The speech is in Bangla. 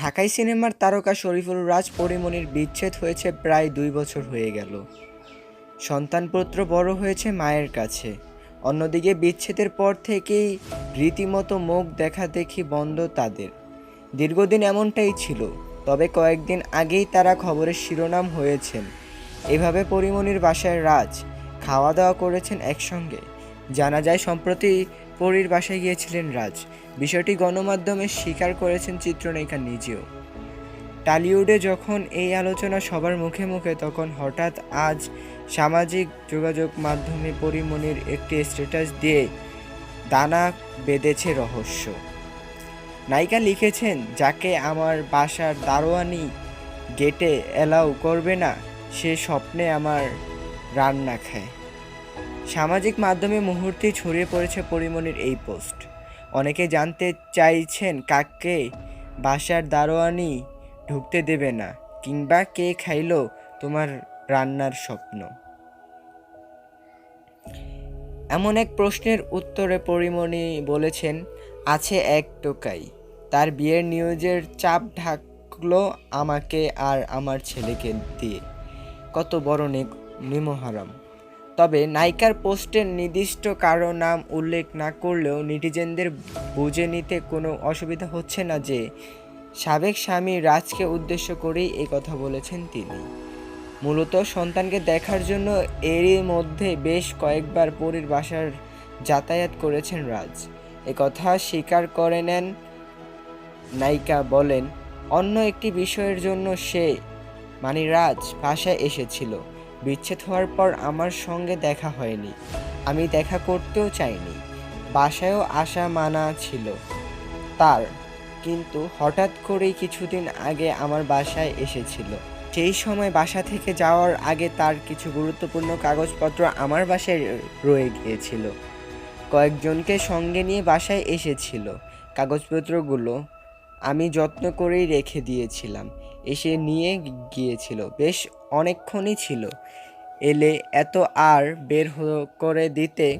ঢাকাই সিনেমার তারকা শরীফুল রাজ পরিমণির বিচ্ছেদ হয়েছে প্রায় দুই বছর হয়ে গেল। সন্তানপুত্র বড় হয়েছে মায়ের কাছে। অন্যদিকে বিচ্ছেদের পর থেকেই রীতিমতো মুখ দেখা দেখি বন্ধ তাদের। দীর্ঘদিন এমনটাই ছিল, তবে কয়েকদিন আগেই তারা খবরের শিরোনাম হয়েছেন। এভাবে পরিমণির বাসায় রাজ খাওয়া দাওয়া করেছেন একসঙ্গে। জানা যায়, সম্প্রতি পরীর বাসায় গিয়েছিলেন রাজ। বিষয়টি গণমাধ্যমে স্বীকার করেছেন চিত্রনায়িকা নিজেও। টালিউডে যখন এই আলোচনা সবার মুখে মুখে, তখন হঠাৎ আজ সামাজিক যোগাযোগ মাধ্যমে পরিমণির একটি স্ট্যাটাস দিয়ে দানা বেঁধেছে রহস্য। নায়িকা লিখেছেন, যাকে আমার বাসার দারোয়ানি গেটে অ্যালাউ করবে না, সে স্বপ্নে আমার রান্না খায়। সামাজিক মাধ্যমে মুহূর্তেই ছড়িয়ে পড়েছে পরিমণির এই পোস্ট। অনেকে জানতে চাইছেন কাকে বাসার দারোয়ানি ঢুকতে দেবে না, কিংবা কে খাইল তোমার রান্নার স্বপ্ন? এমন এক প্রশ্নের উত্তরে পরিমণি বলেছেন, আছে এক টোকাই। তার বিয়ের নিউজের চাপ ঢাকলো আমাকে আর আমার ছেলেকে দিয়ে। কত বড় নিমহারাম। তবে নায়িকার পোস্টের নির্দিষ্ট কারও নাম উল্লেখ না করলেও নেটিজেনদের বুঝে নিতে কোনো অসুবিধা হচ্ছে না যে সাবেক স্বামী রাজকে উদ্দেশ্য করেই এই কথা বলেছেন তিনি। মূলত সন্তানকে দেখার জন্য এরই মধ্যে বেশ কয়েকবার পরীর বাসার যাতায়াত করেছেন রাজ। কথা স্বীকার করে নেন, নায়িকা বলেন, অন্য একটি বিষয়ের জন্য সে মানে রাজ, বাসায় এসেছিল। বিচ্ছেদ হওয়ার পর আমার সঙ্গে দেখা হয়নি। আমি দেখা করতেও চাইনি। বাসায়ও আসা মানা ছিল তার, কিন্তু হঠাৎ করেই কিছুদিন আগে আমার বাসায় এসেছিল। সেই সময় বাসা থেকে যাওয়ার আগে তার কিছু গুরুত্বপূর্ণ কাগজপত্র আমার বাসায় রয়ে গিয়েছিল। কয়েকজনকে সঙ্গে নিয়ে বাসায় এসেছিল। কাগজপত্রগুলো আমি যত্ন করেই রেখে দিয়েছিলাম। এসে নিয়ে গিয়েছিল। বেশ অনেকক্ষণই ছিল। এলে এত আর বের করে দিতে